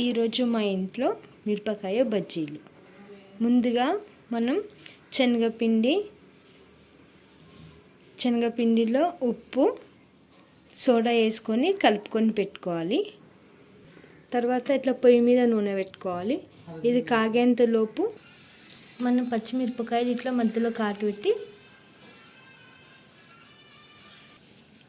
ఈరోజు మా ఇంట్లో మిరపకాయ బజ్జీలు. ముందుగా మనం శనగపిండి శనగపిండిలో ఉప్పు సోడా వేసుకొని కలుపుకొని పెట్టుకోవాలి. తర్వాత ఇట్లా పొయ్యి మీద నూనె పెట్టుకోవాలి. ఇది కాగేంతలోపు మనం పచ్చిమిరపకాయలు ఇట్లా మధ్యలో కాటు పెట్టి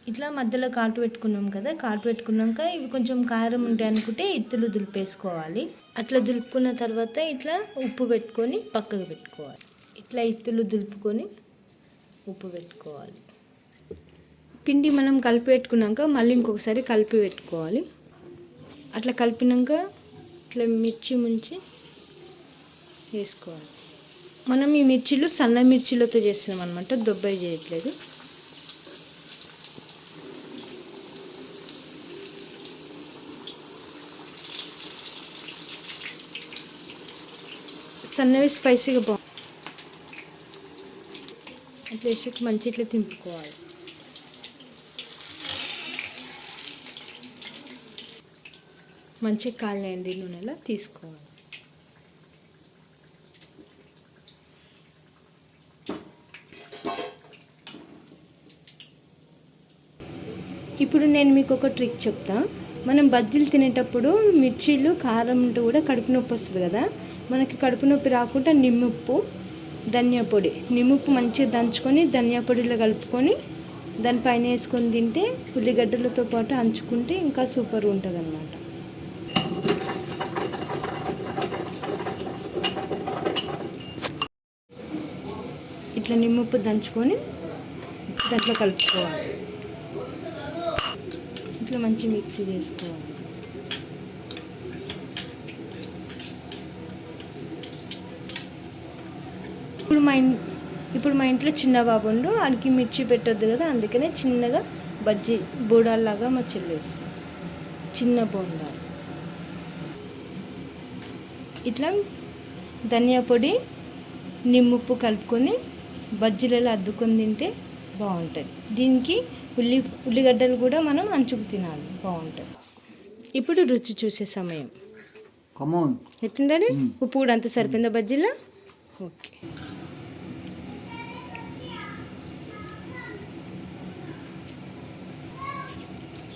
ఇట్లా మధ్యలో కాటు పెట్టుకున్నాం కదా కాటు పెట్టుకున్నాక ఇవి కొంచెం కారం ఉంటాయి అనుకుంటే ఇత్తులు దులిపేసుకోవాలి. అట్లా దులుపుకున్న తర్వాత ఇట్లా ఉప్పు పెట్టుకొని పక్కకు పెట్టుకోవాలి. ఇట్లా ఇత్తులు దులుపుకొని ఉప్పు పెట్టుకోవాలి. పిండి మనం కలిపి పెట్టుకున్నాక మళ్ళీ ఇంకొకసారి కలిపి పెట్టుకోవాలి. అట్లా కలిపినాక ఇట్లా మిర్చి ముంచి వేసుకోవాలి. మనం ఈ మిర్చిలు సన్న మిర్చిలతో చేస్తున్నాం అనమాట దొబ్బాయి చేయట్లేదు. సన్నవి స్పైసీగా బాగుంది అట్లా వేసి మంచి ఇట్లా తింపుకోవాలి. మంచిగా కాలినండి నూనెలో తీసుకోవాలి. ఇప్పుడు నేను మీకు ఒక ట్రిక్ చెప్తాను మనం బజ్జీలు తినేటప్పుడు మిర్చీలు కారం ఉంటే కూడా కడుపు నొప్పి వస్తుంది కదా. మనకి కడుపు నొప్పి రాకుండా నిమ్ముప్పు ధనియా పొడి. నిమ్ముప్పు మంచిగా దంచుకొని ధనియా పొడిలో కలుపుకొని దానిపైన వేసుకొని తింటే ఉల్లిగడ్డలతో పాటు అంచుకుంటే ఇంకా సూపర్ ఉంటుంది అన్నమాట ఇట్లా నిమ్ముప్పు దంచుకొని దాంట్లో కలుపుకోవాలి. ఇట్లా మంచి మిక్సీ చేసుకోవాలి. ఇప్పుడు మా ఇంట్ ఇప్పుడు మా ఇంట్లో చిన్న బాబు ఉండు వాడికి మిర్చి పెట్టొద్దు కదా అందుకనే చిన్నగా బజ్జీ బోడాల్లాగా మా చెల్లేస్తుంది చిన్న బోండాలు ఇట్లా ధనియా పొడి నిమ్ముప్పు కలుపుకొని బజ్జీలలో అద్దుకొని తింటే బాగుంటుంది. దీనికి ఉల్లి ఉల్లిగడ్డలు కూడా మనం అంచుకు తినాలి. బాగుంటుంది. ఇప్పుడు రుచి చూసే సమయం. కమోన్ ఎట్లుండాలి ఉప్పు కూడా అంత సరిపోయిందా బజ్జీలో? ఓకే.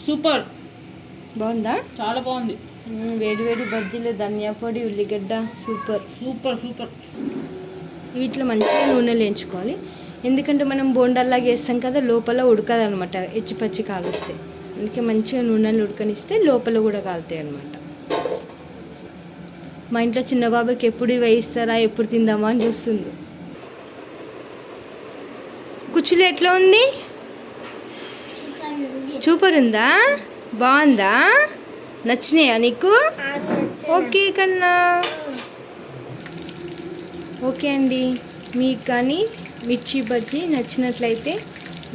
సూపర్. బాగుందా? చాలా బాగుంది. వేడి వేడి బజ్జీలు ధనియా పొడి ఉల్లిగడ్డ సూపర్. Super super. వీటిలో మంచిగా నూనెలు వేయించుకోవాలి ఎందుకంటే మనం బోండాల్లాగా వేస్తాం కదా లోపల ఉడకదనమాట ఎచ్చిపచ్చి కాలుస్తే. అందుకే మంచిగా నూనెలు ఉడకనిస్తే లోపల కూడా కాలుతాయి అనమాట మా ఇంట్లో చిన్న బాబాకి ఎప్పుడు వేయిస్తారా ఎప్పుడు తిందామా అని చూస్తుంది. కుచ్చులు ఎట్లా ఉంది? సూపర్ ఉందా బాగుందా? నచ్చినాయా నీకు? ఓకే కన్నా. ఓకే అండి. మీకు కానీ మిర్చి బజ్జీ నచ్చినట్లయితే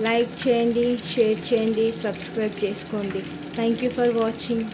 లైక్ చేయండి షేర్ చేయండి సబ్స్క్రైబ్ చేసుకోండి. Thank you for watching